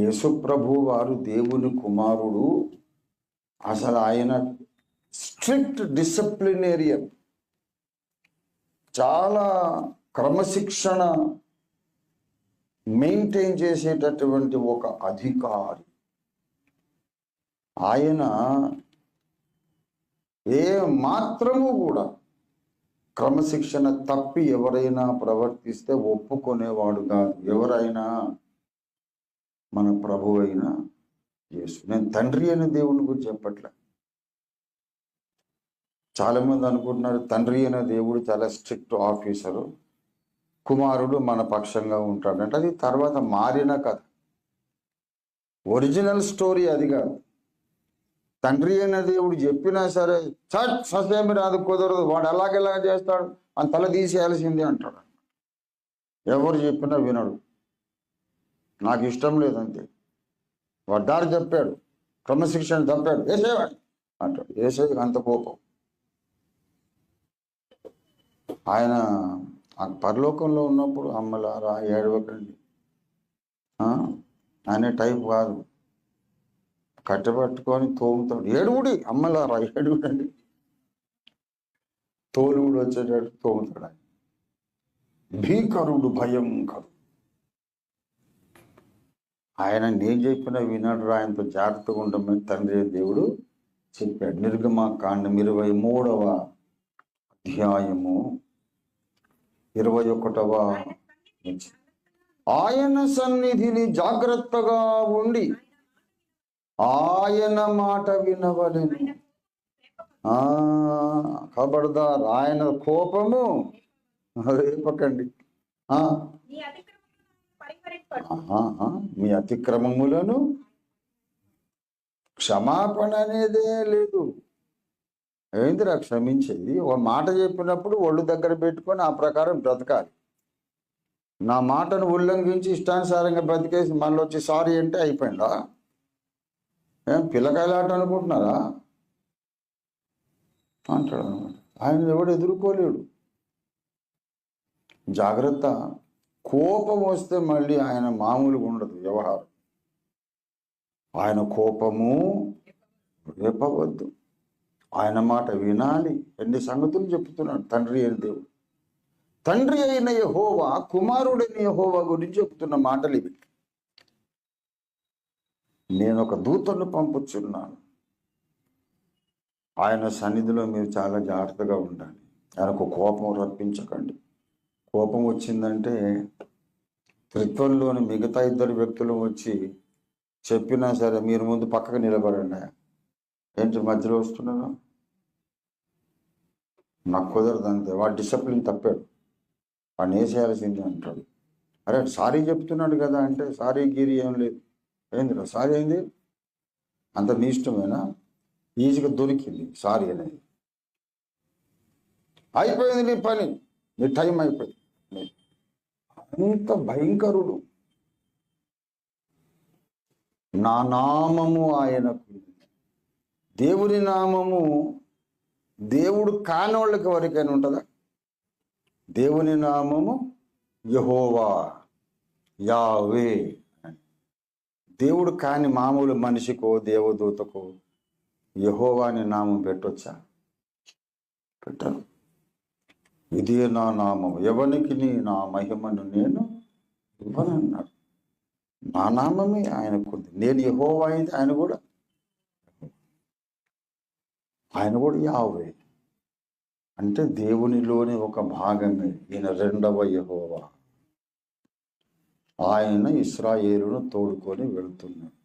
యేసుప్రభు వారు దేవుని కుమారుడు. అసలు ఆయన స్ట్రిక్ట్ డిసిప్లినేరియన్. చాలా క్రమశిక్షణ మెయింటైన్ చేసేటటువంటి ఒక అధికారి. ఆయన ఏ మాత్రము కూడా క్రమశిక్షణ తప్పి ఎవరైనా ప్రవర్తిస్తే ఒప్పుకునేవాడు కాదు. ఎవరైనా మన ప్రభు అయిన యేసు. నేను తండ్రి అయిన దేవుని గురించి చెప్పట్లే. చాలామంది అనుకుంటున్నారు తండ్రి అయిన దేవుడు చాలా స్ట్రిక్ట్ ఆఫీసరు కుమారుడు మన పక్షంగా ఉంటాడు అంటే అది తర్వాత మారిన కథ. ఒరిజినల్ స్టోరీ అది కాదు. తండ్రి అయిన దేవుడు చెప్పినా సరే చట్ ససేమి రాదు కుదరదు వాడు ఎలాగెలా చేస్తాడు అని తల తీసేయాల్సిందే అంటాడు. ఎవరు చెప్పినా వినడు. నాకు ఇష్టం లేదంతే వాడు దారి చెప్పాడు క్రమశిక్షణ తప్పాడు వేసేవాడు. అంటాడు వేసేది అంత కోపం. ఆయన పరలోకంలో ఉన్నప్పుడు అమ్మలారా ఏడవకండి. అనే టైప్ కాదు. కట్టబట్టుకొని తోముతాడు. ఏడుగుడి అమ్మలారా ఏడుగుడండి. తోలుగుడు వచ్చేటట్టు తోముతాడు ఆయన. భీకరుడు భయంకరుడు. ఆయన నేను చెప్పిన వినడు ఆయనతో జాగ్రత్తగా ఉండమని తండ్రి దేవుడు చెప్పాడు. నిర్గమ కాండం ఇరవై మూడవ అధ్యాయము ఇరవై ఒకటవ ఆయన సన్నిధిని జాగ్రత్తగా ఉండి ఆయన మాట వినవలెను. కబడదారు ఆయన కోపము. రేపకండి ఆ, నీ అతిక్రమములను పరిహరింపడు. ఆహా, మీ అతిక్రమములను క్షమాపణ అనేదే లేదు. ఏందిరా క్షమించేది? ఒక మాట చెప్పినప్పుడు ఒళ్ళు దగ్గర పెట్టుకొని ఆ ప్రకారం బ్రతకాలి. నా మాటను ఉల్లంఘించి ఇష్టానుసారంగా బ్రతికేసి మళ్ళీ వచ్చి సారీ అంటే అయిపోయిందా? ఏం పిల్లకాయలాట అనుకుంటున్నారా? అంటాడు అనమాట. ఆయన ఎవడు ఎదుర్కోలేడు. జాగ్రత్త. కోపం వస్తే మళ్ళీ ఆయన మామూలుగా ఉండదు వ్యవహారం. ఆయన కోపము రేపవద్దు ఆయన మాట వినాలి. ఎన్ని సంగతులు చెప్తున్నాడు తండ్రి అయిన దేవుడు. తండ్రి అయిన యహోవా కుమారుడైన యహోవా గురించి చెప్తున్న మాటలు ఇవి. నేను ఒక దూతను పంపుచున్నాను. ఆయన సన్నిధిలో మీరు చాలా జాగ్రత్తగా ఉండాలి. ఆయనకు కోపం రప్పించకండి. కోపం వచ్చిందంటే త్రిత్వంలోని మిగతా ఇద్దరు వ్యక్తులు వచ్చి చెప్పినా సరే మీరు ముందు పక్కకు నిలబడండి. ఏంటి మధ్యలో వస్తున్నాను నాకు కుదరదు అంతే. వాడు డిసిప్లిన్ తప్పాడు. వాడిని వేసేయాల్సిందే అంటాడు. అరే సారీ చెప్తున్నాడు కదా అంటే సారీ గిరి ఏం లేదు. ఏందిరా సారీ ఏంది? అంత నీ ఇష్టమేనా? ఈజీగా దొరికింది సారీ అనేది. అయిపోయింది నీ పని. నీ టైం అయిపోయింది. అంత భయంకరుడు. నా నామము ఆయనకు దేవుని నామము దేవుడు కానోళ్ళకి వరకైనా ఉంటుందా? దేవుని నామము యహోవా యావే దేవుడు కాని మామూలు మనిషికో దేవదూతకో యహోవా అని నామం పెట్టొచ్చా? పెట్టాను ఇదే నా నామం. ఎవరికి నీ నా మహిమను నేను ఇవ్వనన్నాడు. నా నామమే ఆయనకుంది. నేను యహోవా అయింది ఆయన కూడా ఆయన కూడా యావే అంటే దేవునిలోని ఒక భాగమే ఈయన రెండవ యహోవా. ఆయన ఇస్రాయేలును తోడుకొని వెళుతున్నాడు.